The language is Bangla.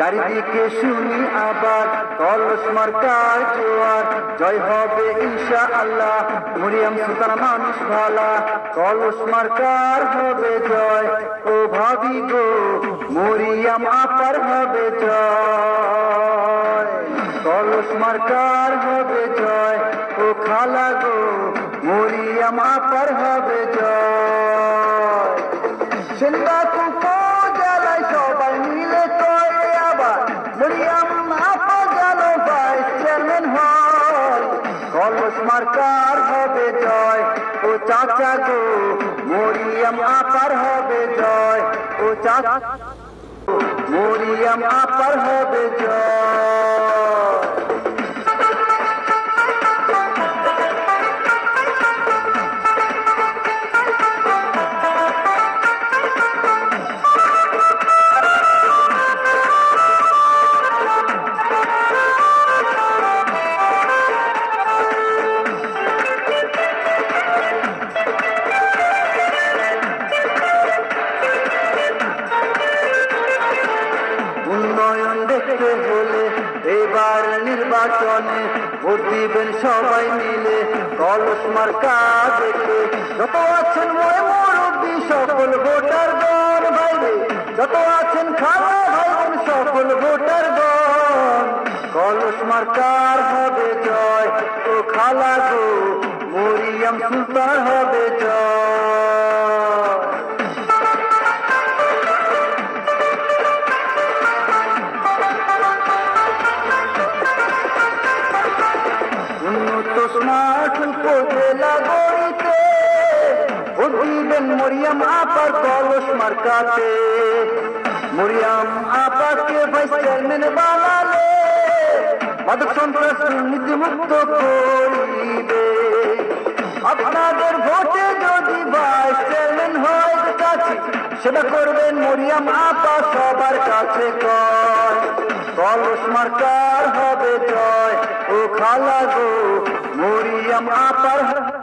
চারিদিকে শুনি আবার কলস মার্কার জোয়ার। জয় হবে ইনশা আল্লাহ মরিয়াম সুলতান মানুষ ভালা। কলস মার্কার হবে জয়, ও ভাবি গো, মরিয়াম আপার হবে জয়। কলস মার্কার হবে জয়, ও খালা গো, মরিয়াম আপার হবে জয়। সিন্দা কলস মার্কার হবে জয়? ও চাচা গো, মরিয়াম আপার হবে জয়। ও চাচা মরিয়াম আপার হবে এবার নির্বাচনে ভোট দিবেন সবাই মিলে। কলস মার্কা দেখে যত আছেন মুরব্বী, সকল ভোটার গণ ভাইরে। যত আছেন খালা ভাই বোন, সকল ভোটার গণ। কলস মার্কার হবে জয়, ও খালা গো, মরিয়াম সুলতান হবে জয়। উপজেলা গড়িতে ভোট দিবেন মরিয়াম আপার কলস মার্কাতে। মরিয়াম আপাকে ভাইস চেয়ারম্যান বানালে, মাদক সন্ত্রাস দুর্নীতি মুক্ত করিবে। আপনাদের ভোটে যদি ভাইস চেয়ারম্যান হয় কাছে সেটা করবেন, মরিয়াম আপা সবার কাছে কয়। কলস মার্কার হবে জয়, ও খালা গো মরিয়াম আপার